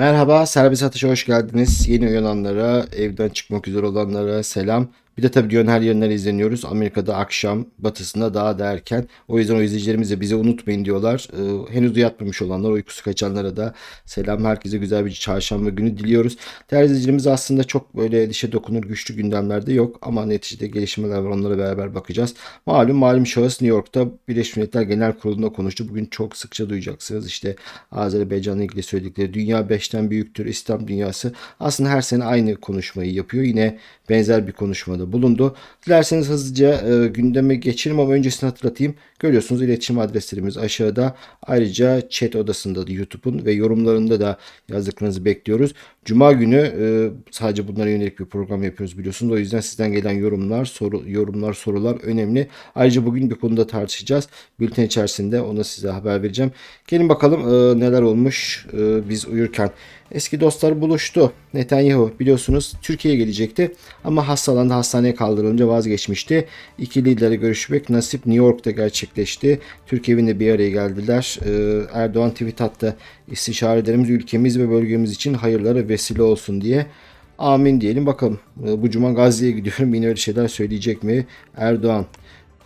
Merhaba, Serbest Atış'a hoş geldiniz. Yeni uyananlara, evden çıkmak üzere olanlara selam. Bir de tabii dünyanın her yerinden izleniyoruz. Amerika'da akşam, batısında daha da erken. O yüzden o izleyicilerimiz de bizi unutmayın diyorlar. Ee, henüz uyatmamış olanlar, uykusu kaçanlara da selam. Herkese güzel bir çarşamba günü diliyoruz. Değerli izleyicilerimiz aslında çok böyle dişe dokunur güçlü gündemlerde yok. Ama neticede gelişmeler var. Onlara beraber bakacağız. Malum malum şahıs New York'ta Birleşmiş Milletler Genel Kurulu'nda konuştu. Bugün çok sıkça duyacaksınız. İşte Azerbaycan'la ilgili söyledikleri dünya beşten büyüktür İslam dünyası. Aslında her sene aynı konuşmayı yapıyor. Yine benzer bir konuşmada bulundu. Dilerseniz hızlıca e, gündeme geçelim ama öncesini hatırlatayım. Görüyorsunuz iletişim adreslerimiz aşağıda. Ayrıca chat odasında da YouTube'un ve yorumlarında da yazdıklarınızı bekliyoruz. Cuma günü e, sadece bunlara yönelik bir program yapıyoruz biliyorsunuz. O yüzden sizden gelen yorumlar, soru, yorumlar, sorular önemli. Ayrıca bugün bir konuda tartışacağız. Bülten içerisinde ona size haber vereceğim. Gelin bakalım e, neler olmuş e, biz uyurken. Eski dostlar buluştu. Netanyahu biliyorsunuz Türkiye'ye gelecekti ama hastalandı hastaneye kaldırılınca vazgeçmişti. İki liderle görüşmek nasip New York'ta gerçekleşti. Türkiye evinde bir araya geldiler. Ee, Erdoğan tweet attı. İstişarelerimiz ülkemiz ve bölgemiz için hayırlara vesile olsun diye. Amin diyelim bakalım. Ee, Bu cuma Gazze'ye gidiyorum. Yine öyle şeyler söyleyecek mi Erdoğan?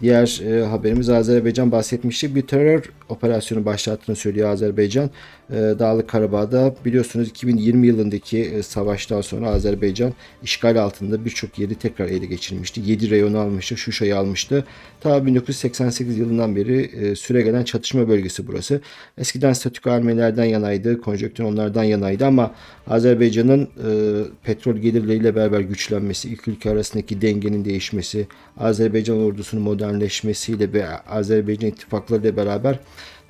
Diğer e, haberimiz Azerbaycan bahsetmiştik. Bir terör operasyonu başlattığını söylüyor Azerbaycan. E, Dağlık Karabağ'da biliyorsunuz 2020 yılındaki e, savaştan sonra Azerbaycan işgal altında birçok yeri tekrar ele geçirmişti. 7 reyonu almıştı, Şuşa'yı almıştı. Ta 1988 yılından beri e, süre gelen çatışma bölgesi burası. Eskiden statüko Ermenilerden yanaydı, konjonktür onlardan yanaydı ama Azerbaycan'ın e, petrol gelirleriyle beraber güçlenmesi, iki ülke arasındaki dengenin değişmesi, Azerbaycan ordusunun modernleşmesiyle ve Azerbaycan ittifaklarıyla beraber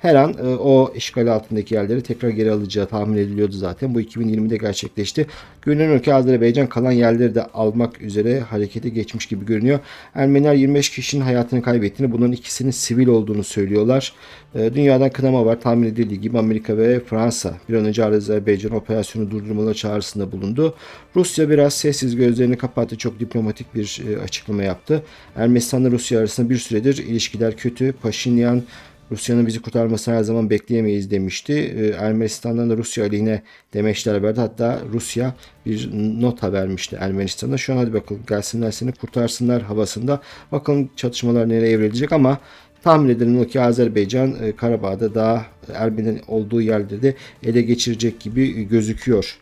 her an e, o işgal altındaki yerleri tekrar geri alacağı tahmin ediliyordu zaten. Bu 2020'de gerçekleşti. Görünüyor ki Azerbaycan kalan yerleri de almak üzere harekete geçmiş gibi görünüyor. Ermeniler 25 kişinin hayatını kaybettiğini, bunların ikisinin sivil olduğunu söylüyorlar. E, Dünyadan kınama var. Tahmin edildiği gibi Amerika ve Fransa bir an önce Azerbaycan operasyonu durdurmaları çağrısında bulundu. Rusya biraz sessiz gözlerini kapattı. Çok diplomatik bir e, açıklama yaptı. Ermenistan'la Rusya arasında bir süredir ilişkiler kötü. Paşinyan Rusya'nın bizi kurtarmasını her zaman bekleyemeyiz demişti. Ee, Ermenistan'dan da Rusya aleyhine demeçler verdi. Hatta Rusya bir nota vermişti Ermenistan'a. Şu an hadi bakalım gelsinler seni kurtarsınlar havasında. Bakalım çatışmalar nereye evrilecek ama tahmin edelim o ki Azerbaycan e, Karabağ'da daha Ermeni'nin olduğu yerde de ele geçirecek gibi gözüküyor.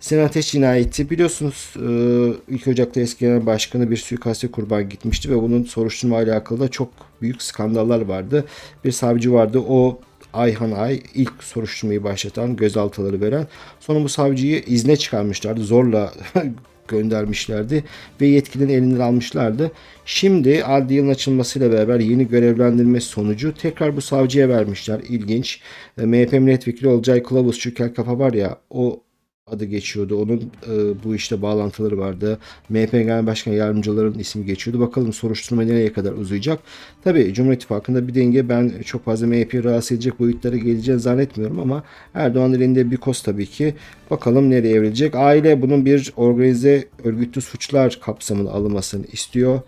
Sinan Ateş cinayeti biliyorsunuz e, ilk Ocak'ta eski genel başkanı bir suikaste kurban gitmişti ve bunun soruşturma alakalı da çok büyük skandallar vardı. Bir savcı vardı o Ayhan Ay ilk soruşturmayı başlatan gözaltıları veren sonra bu savcıyı izne çıkarmışlardı zorla göndermişlerdi ve yetkinin elinden almışlardı. Şimdi adli yılın açılmasıyla beraber yeni görevlendirme sonucu tekrar bu savcıya vermişler. İlginç. E, MHP milletvekili Olcay Kılavuz Çökel Kafa var ya o adı geçiyordu. Onun e, bu işte bağlantıları vardı. MHP Genel Başkan Yardımcılarının ismi geçiyordu. Bakalım soruşturma nereye kadar uzayacak. Tabii Cumhur İttifakı'nda bir denge ben çok fazla MHP'yi rahatsız edecek boyutlara geleceğini zannetmiyorum ama Erdoğan elinde bir koz tabii ki. Bakalım nereye evrilecek. Aile bunun bir organize örgütlü suçlar kapsamına alınmasını istiyor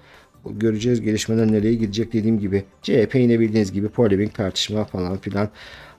göreceğiz gelişmeler nereye gidecek dediğim gibi. CHP yine bildiğiniz gibi polemik tartışma falan filan.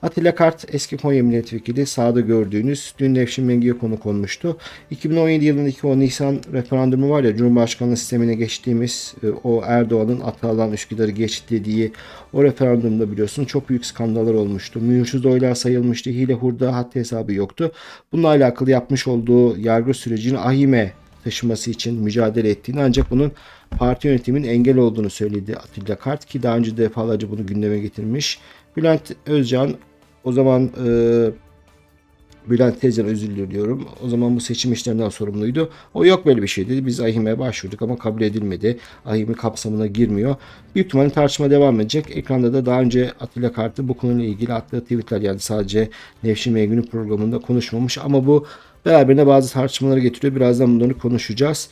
Atilla Kart eski Konya milletvekili sağda gördüğünüz dün Nevşin Mengi'ye konu konmuştu. 2017 yılındaki o Nisan referandumu var ya Cumhurbaşkanlığı sistemine geçtiğimiz e, o Erdoğan'ın Atalan Üsküdar'ı geç dediği o referandumda biliyorsun çok büyük skandallar olmuştu. Mühürsüz oylar sayılmıştı. Hile hurda haddi hesabı yoktu. Bununla alakalı yapmış olduğu yargı sürecini ahime taşıması için mücadele ettiğini ancak bunun parti yönetiminin engel olduğunu söyledi Atilla Kart ki daha önce defalarca bunu gündeme getirmiş. Bülent Özcan o zaman e, Bülent Tezcan özür diliyorum. O zaman bu seçim işlerinden sorumluydu. O yok böyle bir şey dedi. Biz AHİM'e başvurduk ama kabul edilmedi. AHİM'in kapsamına girmiyor. Büyük ihtimalle tartışma devam edecek. Ekranda da daha önce Atilla Kartı bu konuyla ilgili attığı tweetler yani sadece Nevşin Mengü'nün programında konuşmamış ama bu beraberinde bazı tartışmaları getiriyor. Birazdan bunları konuşacağız.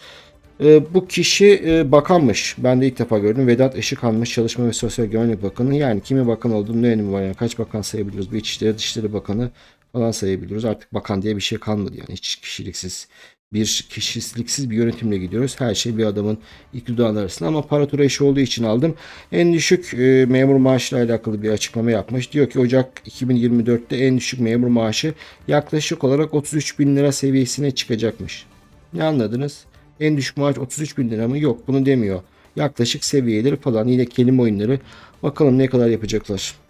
E, bu kişi e, bakanmış. Ben de ilk defa gördüm. Vedat Işıkhan'mış Çalışma ve Sosyal Güvenlik Bakanı. Yani kimin bakan olduğunu ne önemi var? Yani kaç bakan sayabiliyoruz? Bir İçişleri Dışişleri Bakanı falan sayabiliyoruz. Artık bakan diye bir şey kalmadı yani hiç kişiliksiz bir kişiliksiz bir yönetimle gidiyoruz. Her şey bir adamın iktidarı arasında ama paratura işi olduğu için aldım. En düşük e, memur maaşıyla alakalı bir açıklama yapmış. Diyor ki Ocak 2024'te en düşük memur maaşı yaklaşık olarak 33 bin lira seviyesine çıkacakmış. Ne anladınız? En düşük maaş 33 bin lira mı? Yok bunu demiyor. Yaklaşık seviyeleri falan yine kelime oyunları. Bakalım ne kadar yapacaklar.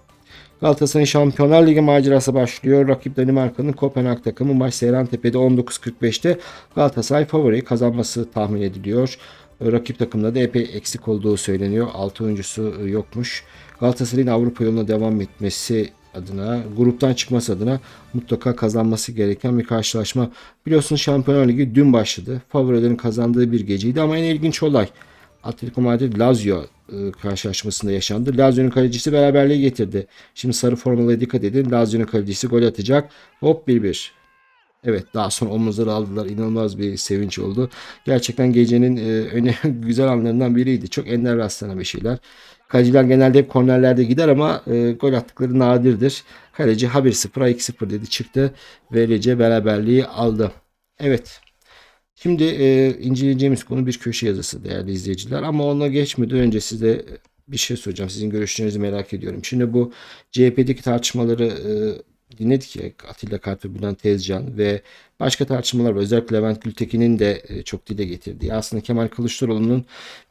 Galatasaray'ın Şampiyonlar Ligi macerası başlıyor. Rakip Danimarka'nın Kopenhag takımı maç Seyrantepe'de 19.45'te Galatasaray favori kazanması tahmin ediliyor. Rakip takımda da epey eksik olduğu söyleniyor. 6 oyuncusu yokmuş. Galatasaray'ın Avrupa yoluna devam etmesi adına, gruptan çıkması adına mutlaka kazanması gereken bir karşılaşma. Biliyorsunuz Şampiyonlar Ligi dün başladı. Favorilerin kazandığı bir geceydi ama en ilginç olay Atletico Madrid Lazio karşılaşmasında yaşandı. Lazio'nun kalecisi beraberliği getirdi. Şimdi sarı formalıya dikkat edin. Lazio'nun kalecisi gol atacak. Hop 1-1. Evet daha sonra omuzları aldılar. İnanılmaz bir sevinç oldu. Gerçekten gecenin e, önemli güzel anlarından biriydi. Çok ender rastlanan bir şeyler. Kaleciler genelde hep kornerlerde gider ama e, gol attıkları nadirdir. Kaleci ha 1-0 ha 2-0 dedi çıktı ve Lece beraberliği aldı. Evet Şimdi e, inceleyeceğimiz konu bir köşe yazısı değerli izleyiciler. Ama ona geçmeden önce size bir şey soracağım. Sizin görüşlerinizi merak ediyorum. Şimdi bu CHP'deki tartışmaları e, dinledik ya Atilla Kart ve Bülent Tezcan ve başka tartışmalar var. Özellikle Levent Gültekin'in de e, çok dile getirdiği. Aslında Kemal Kılıçdaroğlu'nun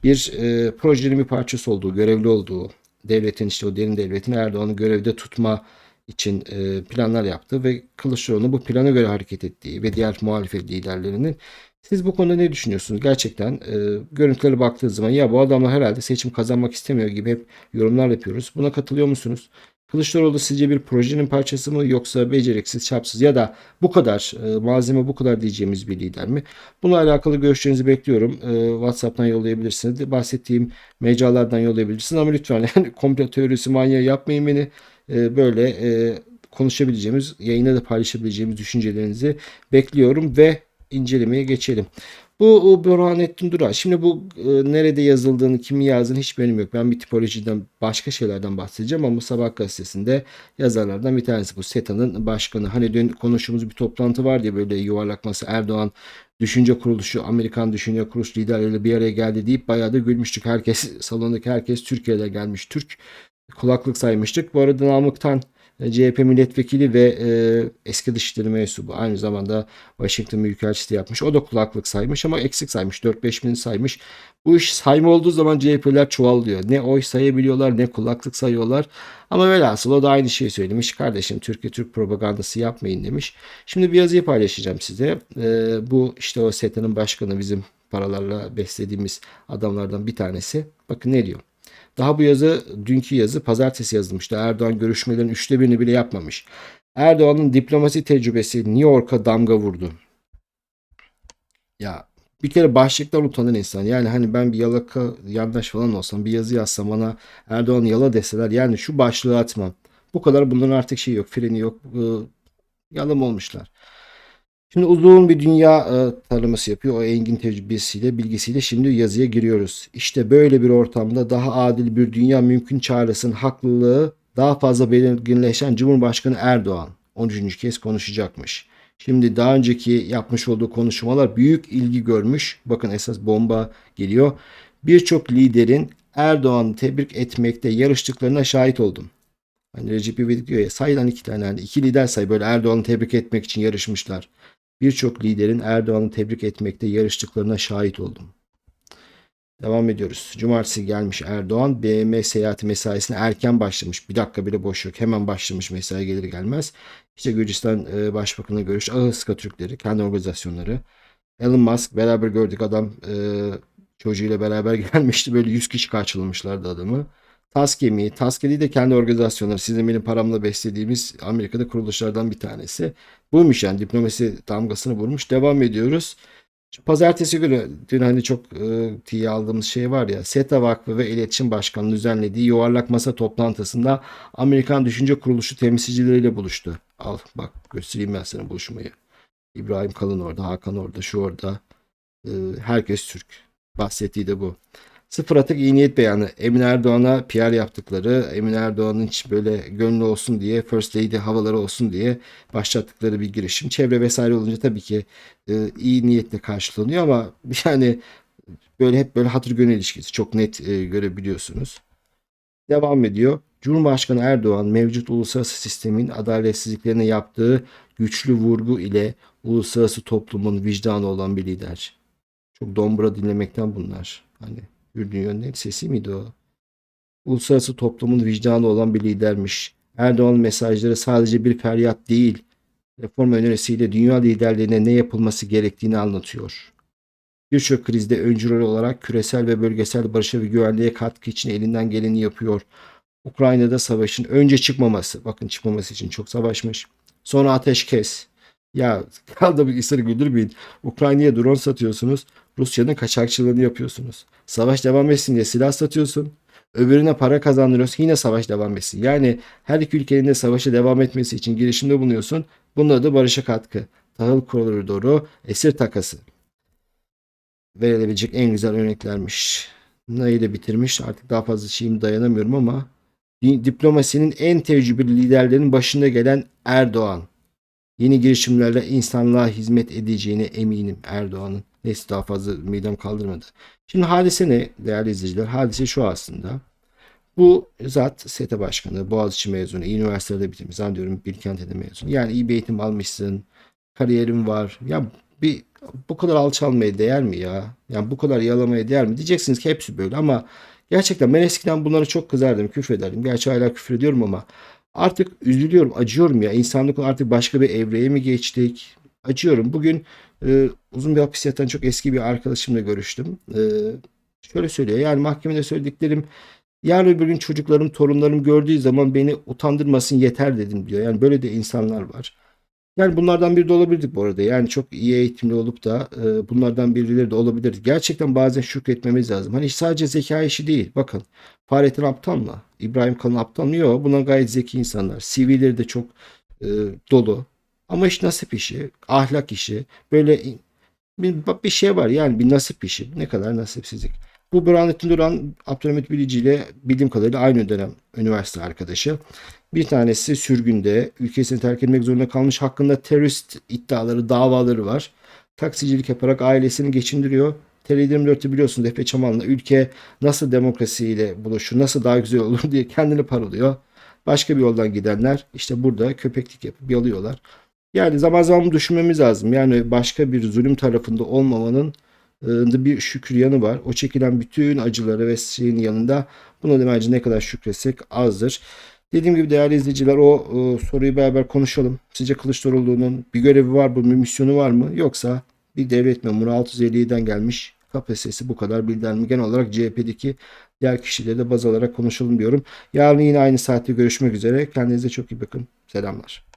bir e, projenin bir parçası olduğu, görevli olduğu, devletin işte o derin devletin Erdoğan'ı görevde tutma için e, planlar yaptı ve Kılıçdaroğlu bu plana göre hareket ettiği ve diğer muhalefet liderlerinin siz bu konuda ne düşünüyorsunuz? Gerçekten e, görüntülere baktığınız zaman ya bu adamlar herhalde seçim kazanmak istemiyor gibi hep yorumlar yapıyoruz. Buna katılıyor musunuz? Kılıçdaroğlu sizce bir projenin parçası mı yoksa beceriksiz, çapsız ya da bu kadar e, malzeme bu kadar diyeceğimiz bir lider mi? Bununla alakalı görüşlerinizi bekliyorum. E, WhatsApp'tan yollayabilirsiniz. Bahsettiğim mecralardan yollayabilirsiniz ama lütfen yani komplo teorisi manyağı yapmayın beni. E, böyle e, konuşabileceğimiz, yayında da paylaşabileceğimiz düşüncelerinizi bekliyorum ve incelemeye geçelim. Bu Burhanettin Duran. Şimdi bu e, nerede yazıldığını, kimin yazdığını hiç benim yok. Ben bir tipolojiden başka şeylerden bahsedeceğim ama Sabah gazetesinde yazarlardan bir tanesi bu SETA'nın başkanı. Hani dün konuştuğumuz bir toplantı var ya böyle yuvarlak Erdoğan düşünce kuruluşu, Amerikan düşünce kuruluş liderleriyle bir araya geldi deyip bayağı da gülmüştük. Herkes, salondaki herkes Türkiye'de gelmiş Türk. Kulaklık saymıştık. Bu arada Namık'tan CHP milletvekili ve e, eski dışişleri mensubu aynı zamanda Washington Büyükelçisi yapmış. O da kulaklık saymış ama eksik saymış. 4-5 bin saymış. Bu iş sayma olduğu zaman CHP'ler çuvallıyor. Ne oy sayabiliyorlar ne kulaklık sayıyorlar. Ama velhasıl o da aynı şeyi söylemiş. Kardeşim Türkiye Türk propagandası yapmayın demiş. Şimdi bir yazıyı paylaşacağım size. E, bu işte o SETA'nın başkanı bizim paralarla beslediğimiz adamlardan bir tanesi. Bakın ne diyor. Daha bu yazı dünkü yazı pazartesi yazılmıştı. Erdoğan görüşmelerin üçte birini bile yapmamış. Erdoğan'ın diplomasi tecrübesi New York'a damga vurdu. Ya bir kere başlıktan utanan insan. Yani hani ben bir yalaka yandaş falan olsam bir yazı yazsam bana Erdoğan yala deseler yani şu başlığı atmam. Bu kadar bunların artık şey yok freni yok. Iı, yalım olmuşlar. Şimdi uzun bir dünya e, taraması yapıyor. O engin tecrübesiyle, bilgisiyle şimdi yazıya giriyoruz. İşte böyle bir ortamda daha adil bir dünya mümkün çağrısının haklılığı daha fazla belirginleşen Cumhurbaşkanı Erdoğan 13. kez konuşacakmış. Şimdi daha önceki yapmış olduğu konuşmalar büyük ilgi görmüş. Bakın esas bomba geliyor. Birçok liderin Erdoğan'ı tebrik etmekte yarıştıklarına şahit oldum. Hani Recep İvedik diyor ya sayılan iki tane hani iki lider say böyle Erdoğan'ı tebrik etmek için yarışmışlar birçok liderin Erdoğan'ı tebrik etmekte yarıştıklarına şahit oldum. Devam ediyoruz. Cumartesi gelmiş Erdoğan. BM seyahati mesaisine erken başlamış. Bir dakika bile boş yok. Hemen başlamış mesai gelir gelmez. İşte Gürcistan e, Başbakanı görüş. Ahıska Türkleri, kendi organizasyonları. Elon Musk beraber gördük adam e, çocuğuyla beraber gelmişti. Böyle 100 kişi karşılamışlardı adamı. Taskemi, Taskemi de kendi organizasyonları. Sizin benim paramla beslediğimiz Amerika'da kuruluşlardan bir tanesi. Buymuş yani diplomasi damgasını vurmuş. Devam ediyoruz. Şu pazartesi günü dün hani çok e, tiye aldığımız şey var ya SETA Vakfı ve İletişim Başkanı'nın düzenlediği yuvarlak masa toplantısında Amerikan Düşünce Kuruluşu temsilcileriyle buluştu. Al bak göstereyim ben sana buluşmayı. İbrahim Kalın orada, Hakan orada, şu orada. E, herkes Türk. Bahsettiği de bu. Sıfır atık iyi niyet beyanı. Emin Erdoğan'a PR yaptıkları, Emin Erdoğan'ın hiç böyle gönlü olsun diye, First Lady havaları olsun diye başlattıkları bir girişim. Çevre vesaire olunca tabii ki e, iyi niyetle karşılanıyor ama yani böyle hep böyle hatır gönül ilişkisi çok net e, görebiliyorsunuz. Devam ediyor. Cumhurbaşkanı Erdoğan mevcut uluslararası sistemin adaletsizliklerine yaptığı güçlü vurgu ile uluslararası toplumun vicdanı olan bir lider. Çok dombra dinlemekten bunlar. Hani Hür Dünyanın sesi miydi o? Uluslararası toplumun vicdanı olan bir lidermiş. Erdoğan mesajları sadece bir feryat değil, reform önerisiyle dünya liderlerine ne yapılması gerektiğini anlatıyor. Birçok krizde öncü rol olarak küresel ve bölgesel barışa ve güvenliğe katkı için elinden geleni yapıyor. Ukrayna'da savaşın önce çıkmaması, bakın çıkmaması için çok savaşmış. Sonra ateşkes. Ya kaldı bir ısırı güldürmeyin. Ukrayna'ya drone satıyorsunuz. Rusya'nın kaçakçılığını yapıyorsunuz. Savaş devam etsin diye silah satıyorsun. Öbürüne para kazandırıyorsun. Yine savaş devam etsin. Yani her iki ülkenin de savaşa devam etmesi için girişimde bulunuyorsun. Bunun adı barışa katkı. Tahıl koridoru, esir takası. Verilebilecek en güzel örneklermiş. Nayı bitirmiş. Artık daha fazla şeyim dayanamıyorum ama di- diplomasinin en tecrübeli liderlerin başında gelen Erdoğan. Yeni girişimlerle insanlığa hizmet edeceğine eminim Erdoğan'ın. Neyse daha fazla midem kaldırmadı. Şimdi hadise ne değerli izleyiciler? Hadise şu aslında. Bu zat SETE başkanı, Boğaziçi mezunu, iyi üniversitede bitirmiş. Zannediyorum Bilkent'te mezun. Yani iyi bir eğitim almışsın, kariyerin var. Ya bir bu kadar alçalmaya değer mi ya? Yani bu kadar yalamaya değer mi? Diyeceksiniz ki hepsi böyle ama gerçekten ben eskiden bunlara çok kızardım, küfrederdim. Gerçi hala küfrediyorum ama artık üzülüyorum, acıyorum ya. İnsanlık artık başka bir evreye mi geçtik? Acıyorum. Bugün e, uzun bir hapis yatan çok eski bir arkadaşımla görüştüm. E, şöyle söylüyor. Yani mahkemede söylediklerim yarın öbür gün çocuklarım, torunlarım gördüğü zaman beni utandırmasın yeter dedim diyor. Yani böyle de insanlar var. Yani bunlardan biri de olabilirdik bu arada. Yani çok iyi eğitimli olup da e, bunlardan birileri de olabilir. Gerçekten bazen şükretmemiz lazım. Hani sadece zeka işi değil. Bakın Fahrettin aptal mı? İbrahim Kalın aptal mı? Yok. Bunlar gayet zeki insanlar. CV'leri de çok e, dolu. Ama iş nasip işi, ahlak işi. Böyle bir, bir şey var yani bir nasip işi. Ne kadar nasipsizlik. Bu Burhanettin Duran, Abdülhamit Bilici ile bildiğim kadarıyla aynı dönem üniversite arkadaşı. Bir tanesi sürgünde, ülkesini terk etmek zorunda kalmış hakkında terörist iddiaları, davaları var. Taksicilik yaparak ailesini geçindiriyor. TR24'te biliyorsunuz Efe Çaman'la ülke nasıl demokrasiyle buluşur, nasıl daha güzel olur diye kendini paralıyor. Başka bir yoldan gidenler işte burada köpeklik yapıp yalıyorlar. Yani zaman zaman düşünmemiz lazım. Yani başka bir zulüm tarafında olmamanın e, bir şükür yanı var. O çekilen bütün acıları ve şeyin yanında buna da bence ne kadar şükretsek azdır. Dediğim gibi değerli izleyiciler o e, soruyu beraber konuşalım. Sizce Kılıçdaroğlu'nun bir görevi var mı, bir misyonu var mı? Yoksa bir devlet memuru 657'den gelmiş KPSS'i bu kadar bilden mi? Genel olarak CHP'deki diğer kişileri de baz alarak konuşalım diyorum. Yarın yine aynı saatte görüşmek üzere. Kendinize çok iyi bakın. Selamlar.